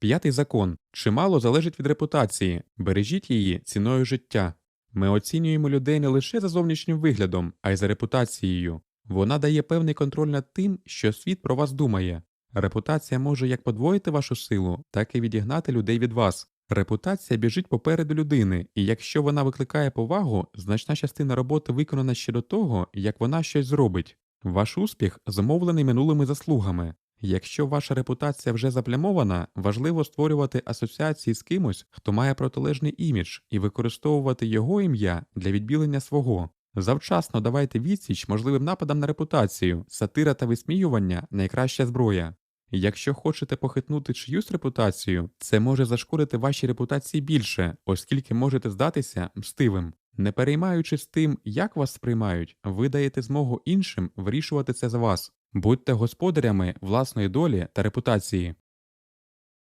П'ятий закон чимало залежить від репутації, бережіть її ціною життя. Ми оцінюємо людей не лише за зовнішнім виглядом, а й за репутацією. Вона дає певний контроль над тим, що світ про вас думає. Репутація може як подвоїти вашу силу, так і відігнати людей від вас. Репутація біжить попереду людини, і якщо вона викликає повагу, значна частина роботи виконана ще до того, як вона щось зробить. Ваш успіх зумовлений минулими заслугами. Якщо ваша репутація вже заплямована, важливо створювати асоціації з кимось, хто має протилежний імідж, і використовувати його ім'я для відбілення свого. Завчасно давайте відсіч можливим нападам на репутацію, сатира та висміювання найкраща зброя. Якщо хочете похитнути чиюсь репутацію, це може зашкодити вашій репутації більше, оскільки можете здатися мстивим. Не переймаючись тим, як вас сприймають, ви даєте змогу іншим вирішувати це за вас. Будьте господарями власної долі та репутації.